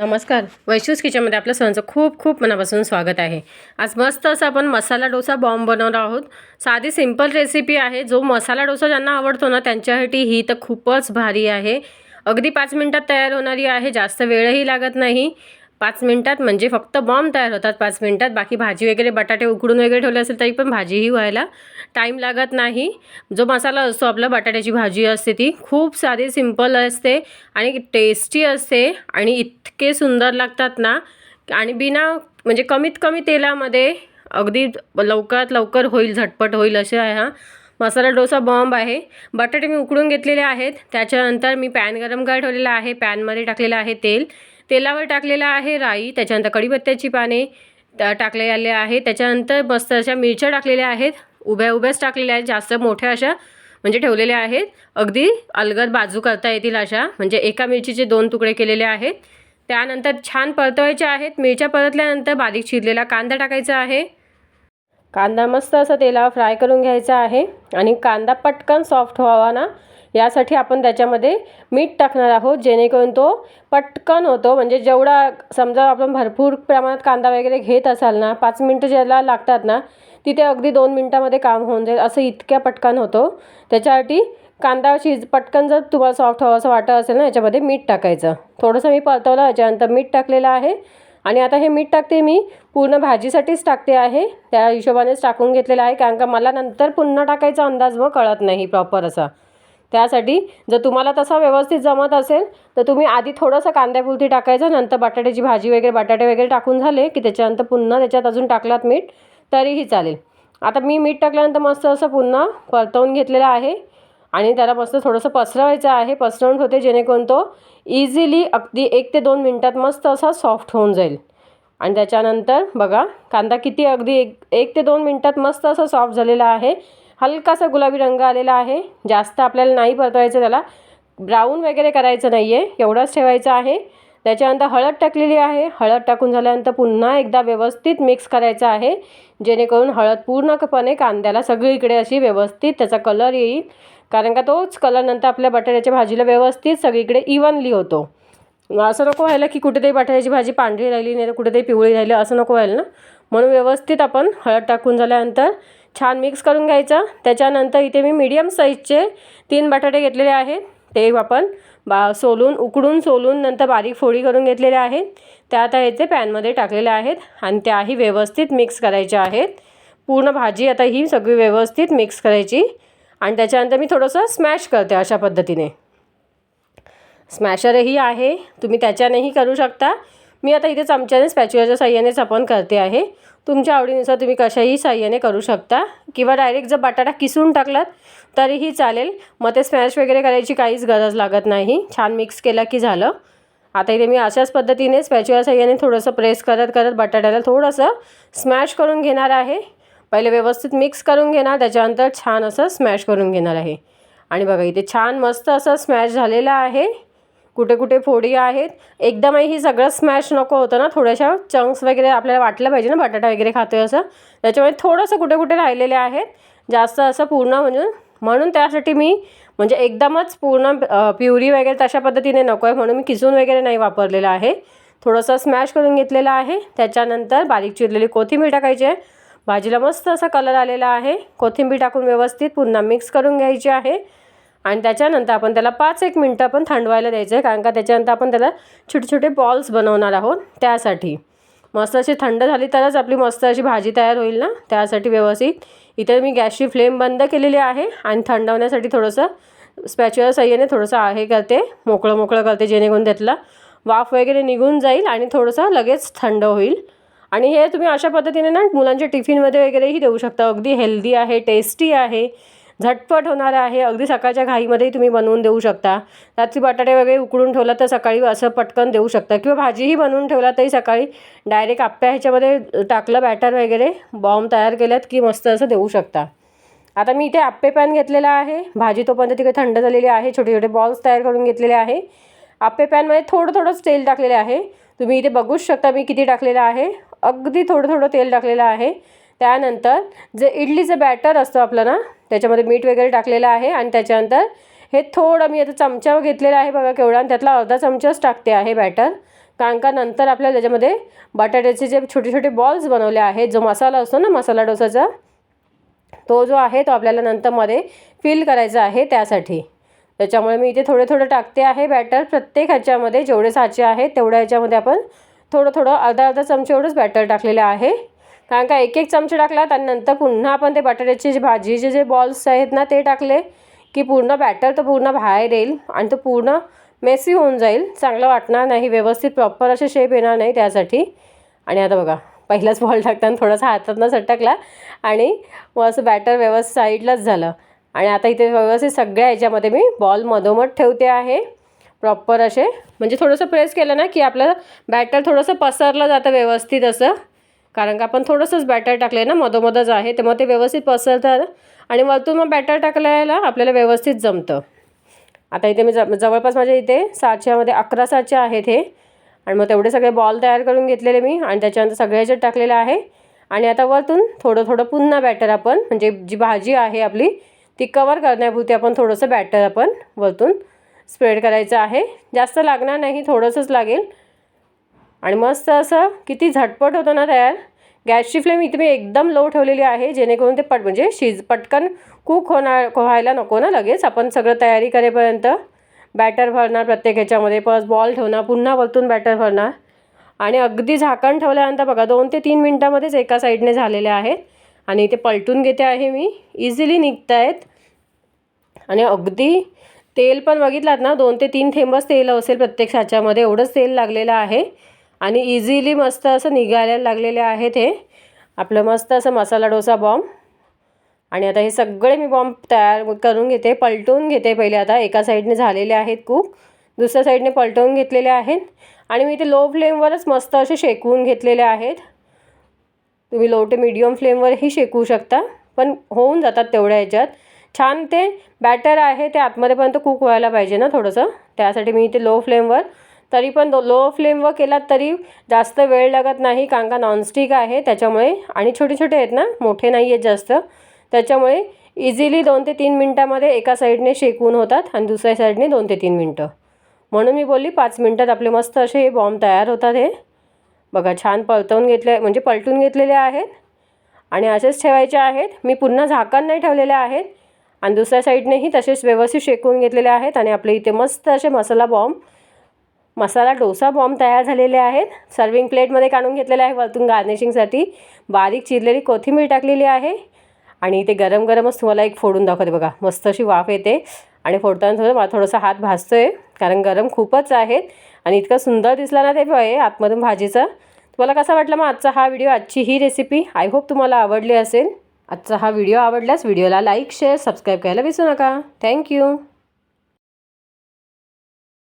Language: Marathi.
नमस्कार. वैशूस किचनमध्ये आपलं सर्वांचं खूप खूप मनापासून स्वागत आहे. आज मस्त असं आपण मसाला डोसा बॉम्ब बनवणार आहोत. साधी सिंपल रेसिपी आहे. जो मसाला डोसा ज्यांना आवडतो ना त्यांच्यासाठी ही तर खूपच भारी आहे. अगदी पाच मिनटात तयार होणारी आहे. जास्त वेळही लागत नाही. पाच मिनटात म्हणजे फक्त बॉम्ब तयार होतात पाच मिनटात. बाकी भाजी वगैरे बटाटे उकडून वगैरे ठेवले असेल तरी पण भाजीही व्हायला टाईम लागत नाही. जो मसाला असतो आपला बटाट्याची भाजी असते ती खूप साधी सिंपल असते आणि टेस्टी असते आणि इतके सुंदर लागतात ना. आणि बिना म्हणजे कमीत कमी तेलामध्ये अगदी लवकरात लवकर होईल झटपट होईल असे आहे हा मसाला डोसा बॉम्ब आहे. बटाटे मी उकडून घेतलेले आहेत. त्याच्यानंतर मी पॅन गरम करायला ठेवलेला आहे. पॅनमध्ये टाकलेलं आहे तेल. तेलावर टाकलेलं आहे राई त्याच्यानंतर कढीपत्त्याची पाने टाकले आले आहे त्याच्यानंतर मस्त अशा मिरच्या टाकलेल्या आहेत. उभ्या उभ्याच टाकलेल्या आहेत. जास्त मोठ्या अशा म्हणजे ठेवलेल्या आहेत. अगदी अलगद बाजू करता येतील अशा. म्हणजे एका मिरचीचे दोन तुकडे केलेले आहेत. त्यानंतर छान परतवायच्या आहेत. मिरच्या परतल्यानंतर बारीक चिरलेला कांदा टाकायचा आहे. कांदा मस्त असा तेलावर फ्राय करून घ्यायचा आहे. आणि कांदा पटकन सॉफ्ट व्हावा ना. यासाठी आपण त्याच्यामध्ये मीठ टाकणार आहोत जेणेकरून तो पटकन होतो. म्हणजे जेवढा समजा आपण भरपूर प्रमाणात कांदा वगैरे घेत असाल ना पाच मिनटं ज्याला लागतात ना तिथे अगदी दोन मिनटामध्ये काम होऊन जाईल. असं इतक्या पटकन होतो. त्याच्यासाठी कांदा शिज पटकन जर तुम्हाला सॉफ्ट हवं असं वाटत असेल ना याच्यामध्ये मीठ टाकायचं. थोडंसं मी परतवलं याच्यानंतर मीठ टाकलेलं आहे. आणि आता हे मीठ टाकते मी पूर्ण भाजीसाठीच टाकते आहे. त्या हिशोबानेच टाकून घेतलेलं आहे कारण का मला नंतर पुन्हा टाकायचा अंदाज व कळत नाही प्रॉपर असा. त्यासाठी जर तुम्हाला तसा व्यवस्थित जमत असेल तर तुम्ही आधी थोडंसं कांद्यापुरती टाकायचं नंतर बटाट्याची भाजी वगैरे बटाटे वगैरे टाकून झाले की त्याच्यानंतर पुन्हा त्याच्यात अजून टाकलात मीठ तरीही चालेल. आता मी मीठ टाकल्यानंतर मस्त असं पुन्हा परतवून घेतलेलं आहे आणि त्याला मस्त थोडंसं पसरवायचं आहे पसरवून होते जेणेकरून तो इझिली अगदी एक ते दोन मिनटात मस्त असा सॉफ्ट होऊन जाईल. आणि त्याच्यानंतर बघा कांदा किती अगदी एक एक ते दोन मिनटात मस्त असं सॉफ्ट झालेला आहे. हलकासा गुलाबी रंग आलेला आहे. जास्त आपल्याला नाही परतवायचं त्याला. ब्राऊन वगैरे करायचं नाही आहे एवढंच ठेवायचं आहे. त्याच्यानंतर हळद टाकलेली आहे. हळद टाकून झाल्यानंतर पुन्हा एकदा व्यवस्थित मिक्स करायचं आहे. जेणेकरून हळद पूर्णपणे कांद्याला सगळीकडे अशी व्यवस्थित त्याचा कलर येईल. कारण का तोच कलर नंतर आपल्या बटाट्याच्या भाजीला व्यवस्थित सगळीकडे इवनली होतो. असं नको व्हायला की कुठेतरी बटाट्याची भाजी पांढरी राहिली नाही तर कुठेतरी पिवळी राहिली असं नको व्हायला ना. म्हणून व्यवस्थित आपण हळद टाकून झाल्यानंतर छान मिक्स करून घ्यायचं. त्याच्यानंतर इथे मी मीडियम साईजचे तीन बटाटे घेतलेले आहेत. ते आपण बा सोलून उकडून सोलून नंतर बारीक फोडी करून घेतलेल्या आहेत. त्या आता याचे पॅनमध्ये टाकलेल्या आहेत आणि त्याही व्यवस्थित मिक्स करायच्या आहेत. पूर्ण भाजी आता ही सगळी व्यवस्थित मिक्स करायची. आणि त्याच्यानंतर मी थोडंसं स्मॅश करते अशा पद्धतीने. स्मॅशरही आहे. तुम्ही त्याच्यानेही करू शकता. मी आता इथे चमच्याने स्पॅच्युलाच्या साह्यानेच आपण करते आहे. तुमच्या आवडीनुसार तुम्ही कशाही साह्याने करू शकता. किंवा डायरेक्ट जर बटाटा किसून टाकलात तरीही चालेल. मग ते स्मॅश वगैरे करायची काहीच गरज लागत नाही. छान मिक्स केला की झालं. आता इथे मी अशाच पद्धतीने स्पॅच्युअर साह्याने थोडंसं प्रेस करत करत बटाट्याला थोडंसं स्मॅश करून घेणार आहे. पहिले व्यवस्थित मिक्स करून घेणार त्याच्यानंतर छान असं स्मॅश करून घेणार आहे. आणि बघा इथे छान मस्त असं स्मॅश झालेलं आहे. कुठे कुठे फोडी आहेत. एकदमही ही सगळं स्मॅश नको होतं ना. थोड्याशा चंक्स वगैरे आपल्याला वाटलं पाहिजे ना. बटाटा वगैरे खातो आहे असं. त्याच्यामुळे थोडंसं कुठे कुठे राहिलेले आहेत. जास्त असं पूर्ण म्हणजे म्हणून त्यासाठी मी म्हणजे एकदमच पूर्ण प्युरी वगैरे तशा पद्धतीने नको आहे म्हणून मी किसून वगैरे नाही वापरलेलं आहे. थोडंसं स्मॅश करून घेतलेलं आहे. त्याच्यानंतर बारीक चिरलेली कोथिंबीर टाकायची आहे. भाजीला मस्त असा कलर आलेला आहे. कोथिंबीर टाकून व्यवस्थित पुन्हा मिक्स करून घ्यायची आहे. आणि त्याच्यानंतर आपण त्याला पाच एक मिनटं आपण थंडवायला द्यायचं आहे कारण का त्याच्यानंतर आपण त्याला छोटे छोटे बॉल्स बनवणार आहोत त्यासाठी. मस्त अशी थंड झाली तरच आपली मस्त अशी भाजी तयार होईल ना? त्यासाठी व्यवस्थित. इथे मी गॅसची फ्लेम बंद केलेली आहे आणि थंड होण्यासाठी थोडंसं स्पॅच्युअर सह्याने थोडंसं आहे करते मोकळं मोकळं करते जेणेकरून त्यातला वाफ वगैरे निघून जाईल आणि थोडंसं लगेच थंड होईल. आणि हे तुम्ही अशा पद्धतीने ना मुलांच्या टिफिनमध्ये वगैरेही देऊ शकता. अगदी हेल्दी आहे टेस्टी आहे. झटपट होणार आहे. अगदी सकाळच्या घाईमध्येही तुम्ही बनवून देऊ शकता. रात्री बटाटे वगैरे उकडून ठेवला तर सकाळी असं पटकन देऊ शकता. किंवा भाजीही बनवून ठेवला तरी सकाळी डायरेक्ट आप्या ह्याच्यामध्ये टाकलं बॅटर वगैरे बॉम्ब तयार केल्यात की मस्त असं देऊ शकता. आता मी इथे आप्पे पॅन घेतलेला आहे. भाजी तोपर्यंत तिकडे थंड झालेली आहे. छोटे छोटे बॉल्स तयार करून घेतलेले आहे. आप्पे पॅनमध्ये थोडं थोडंच तेल टाकलेलं आहे. तुम्ही इथे बघूच शकता मी किती टाकलेलं आहे. अगदी थोडं थोडं तेल टाकलेलं आहे. त्यानंतर जे इडलीचं बॅटर असतं आपलं ना त्याच्यामध्ये मीठ वगैरे टाकलेलं आहे आणि त्याच्यानंतर हे थोडं मी आता चमचा घेतलेला आहे बघा केवढा आणि त्यातला अर्धा चमचाच टाकते आहे बॅटर कारण का नंतर आपल्याला त्याच्यामध्ये बटाट्याचे जे छोटे छोटे बॉल्स बनवले आहेत जो मसाला असतो ना मसाला डोसाचा तो जो आहे तो आपल्याला नंतरमध्ये फिल करायचा आहे त्यासाठी. त्याच्यामुळे मी इथे थोडे थोडं टाकते आहे बॅटर प्रत्येक ह्याच्यामध्ये जेवढे साचे आहेत तेवढ्या ह्याच्यामध्ये आपण थोडं थोडं अर्धा अर्धा चमचे एवढंच बॅटर टाकलेलं आहे. कारण का एक एक चमचे टाकलात आणि नंतर पुन्हा आपण ते बटाट्याचे जे भाजीचे जे बॉल्स आहेत ना ते टाकले की पूर्ण बॅटर तर पूर्ण बाहेर येईल आणि तो पूर्ण मेसी होऊन जाईल. चांगलं वाटणार नाही व्यवस्थित प्रॉपर असे शेप येणार नाही त्यासाठी. आणि आता बघा पहिलाच बॉल टाकताना थोडासा हातातनं सटकला आणि मग असं बॅटर व्यवस्थित साईडलाच झालं. आणि आता इथे व्यवस्थित सगळ्या याच्यामध्ये मी बॉल मधोमध ठेवते आहे. प्रॉपर असे. म्हणजे थोडंसं प्रेस केलं ना की आपलं बॅटर थोडंसं पसरलं जातं व्यवस्थित असं. कारण का आपण थोडंसंच बॅटर टाकलं आहे ना मधोमधच आहे तर मग ते व्यवस्थित पसरतात आणि वरतून मग बॅटर टाकल्याला आपल्याला व्यवस्थित जमतं. आता इथे मी ज जवळपास माझ्या इथे साच्यामध्ये अकरा साचे आहेत हे. आणि मग तेवढे सगळे बॉल तयार करून घेतलेले मी आणि त्याच्यानंतर सगळ्या टाकलेलं आहे. आणि आता वरतून थोडं थोडं पुन्हा बॅटर आपण म्हणजे जी भाजी आहे आपली ती कवर करण्यापुरती आपण थोडंसं बॅटर आपण वरतून स्प्रेड करायचं आहे. जास्त लागणार नाही थोडंसंच लागेल. आणि मस्त असं किती झटपट होतं ना तयार. गॅसची फ्लेम इथे मी एकदम लो ठेवलेली आहे जेणेकरून ते पट म्हणजे शिज पटकन कुक होणार व्हायला नको ना लगेच. आपण सगळं तयारी करेपर्यंत बॅटर भरणार प्रत्येक ह्याच्यामध्ये. परत बॉल ठेवणार पुन्हा वरतून बॅटर भरणार. आणि अगदी झाकण ठेवल्यानंतर बघा दोन ते तीन मिनटामध्येच एका साईडने झालेले आहेत. आणि ते पलटून घेते आहे मी. इझिली निघत आहेत आणि अगदी तेल पण बघितलात ना दोन ते तीन थेंबच तेल असेल प्रत्येक ह्याच्यामध्ये. एवढंच तेल लागलेलं आहे. आणि इझिली मस्त असं निघायला लागलेले आहेत हे. आपलं मस्त असं मसाला डोसा बॉम्ब आणि आता हे सगळे मी बॉम्ब तयार करून घेते पलटवून घेते पहिले आता. एका साईडने झालेले आहेत कूक दुसऱ्या साईडने पलटवून घेतलेले आहेत. आणि मी ते लो फ्लेमवरच मस्त असे शेकवून घेतलेले आहेत. तुम्ही लो ते मिडियम फ्लेमवरही शेकवू शकता. पण होऊन जातात तेवढ्या ह्याच्यात. छान ते बॅटर आहे ते आतमध्येपर्यंत कूक व्हायला पाहिजे ना थोडंसं. त्यासाठी मी ते लो फ्लेमवर तरी पण लो फ्लेमवर केलात तरी जास्त वेळ लागत नाही. कारण का नॉनस्टिक आहे. त्याच्यामुळे आणि छोटे छोटे आहेत ना मोठे नाही आहेत जास्त. त्याच्यामुळे इझिली दोन ते तीन मिनटामध्ये एका साईडने शेकून होतात आणि दुसऱ्या साईडने दोन ते तीन मिनटं. म्हणून मी बोलली पाच मिनटात आपले मस्त असे हे बॉम्ब तयार होतात हे. बघा छान पलटवून घेतले म्हणजे पलटून घेतलेले आहेत आणि असेच ठेवायचे आहेत. मी पुन्हा झाकण नाही ठेवलेले आहेत. आणि दुसऱ्या साईडनेही तसेच व्यवस्थित शेकून घेतलेले आहेत आणि आपले इथे मस्त असे मसाला बॉम्ब मसाला डोसा बॉम्ब तयार झालेले आहेत. सर्विंग प्लेटमध्ये काढून घेतलेले आहे वरतून गार्निशिंगसाठी बारीक चिरलेली कोथिंबीर टाकलेली आहे. आणि ते गरम गरमच तुम्हाला एक फोडून दाखवते बघा. मस्त अशी वाफ येते. आणि फोडताना थोडं मला थोडासा हात भाजतो आहे कारण गरम खूपच आहेत. आणि इतकं सुंदर दिसला ना ते आहे आतमधून भाजीचा. तुम्हाला कसा वाटला मग आजचा हा व्हिडिओ आजची ही रेसिपी आय होप तुम्हाला आवडली असेल. आजचा हा व्हिडिओ आवडल्यास व्हिडिओला लाईक शेअर सबस्क्राईब करायला विसरू नका. थँक्यू